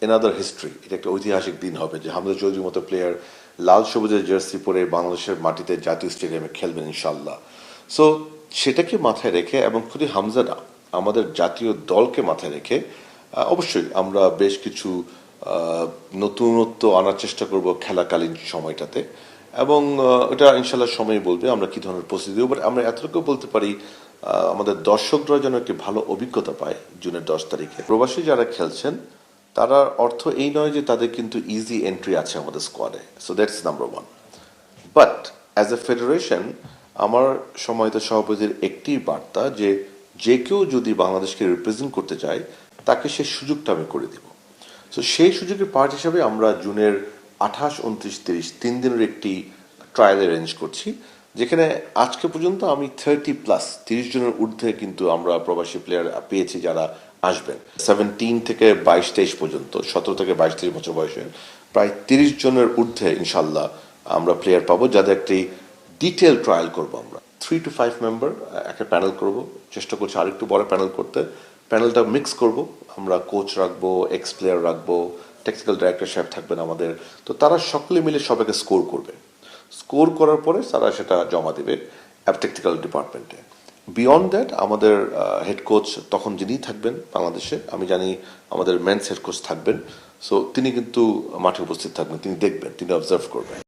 Another history এটা একটা ঐতিহাসিক দিন হবে যে হামজা চৌধুরীর মতো প্লেয়ার লাল সবুজের জার্সি পরে বাংলাদেশের মাটিতে জাতীয় স্টেডিয়ামে খেলবেন ইনশাল্লাহ সো সেটাকে মাথায় রেখে এবং শুধু হামজা না আমাদের জাতীয় দলকে মাথায় রেখে অবশ্যই আমরা বেশ কিছু নতুনত্ব আনার চেষ্টা করব খেলাকালীন সময়টাতে এবং এটা ইনশাল্লাহ সময় বলবে আমরা কি ধরনের প্রস্তুতি দেবো বাট আমরা এতটুকু বলতে পারি আমাদের দর্শকরা যেন একটি ভালো অভিজ্ঞতা পায় জুনের দশ তারিখে। প্রবাসী যারা খেলছেন তার অর্থ এই নয় যে তাদের কিন্তু ইজি এন্ট্রি আছে আমাদের স্কোয়াডে so that's number one but as a federation আমার সময়ত সভাপতির একটি বার্তা যে যে কেউ যদি বাংলাদেশকে রিপ্রেজেন্ট করতে চায়, তাকে সে সুযোগটা আমি করে দিব। সো সেই সুযোগের পার্ট হিসাবে আমরা জুনের আঠাশ, উনত্রিশ, তিরিশ, তিন দিনের একটি ট্রায়াল অ্যারেঞ্জ করছি। যেখানে আজকে পর্যন্ত আমি থার্টি প্লাস তিরিশ জনের ঊর্ধ্বে কিন্তু আমরা প্রবাসী প্লেয়ার পেয়েছি যারা আসবেন। সেভেন্টিন থেকে বাইশ, তেইশ পর্যন্ত, সতেরো থেকে বাইশ, তেইশ বছর বয়সের প্রায় তিরিশ জনের ঊর্ধ্বে ইনশাল্লাহ আমরা প্লেয়ার পাবো, যাদের একটি ডিটেল ট্রায়াল করব আমরা। থ্রি টু ফাইভ মেম্বার একটা প্যানেল করব। চেষ্টা করছি আরেকটু বড় প্যানেল করতে। প্যানেলটা মিক্স করব। আমরা কোচ রাখব এক্স প্লেয়ার রাখব টেকনিক্যাল ডাইরেক্টর সাহেব থাকবেন আমাদের। তো তারা সকলে মিলে সবাইকে স্কোর করবে। স্কোর করার পরে তারা সেটা জমা দেবে টেকনিক্যাল ডিপার্টমেন্টে। বিয়ন্ড দ্যাট, আমাদের হেড কোচ তখন যিনি থাকবেন বাংলাদেশে, আমি জানি আমাদের মেন্স হেড কোচ থাকবেন। সো তিনি কিন্তু মাঠে উপস্থিত থাকবেন, তিনি দেখবেন, তিনি অবজার্ভ করবেন।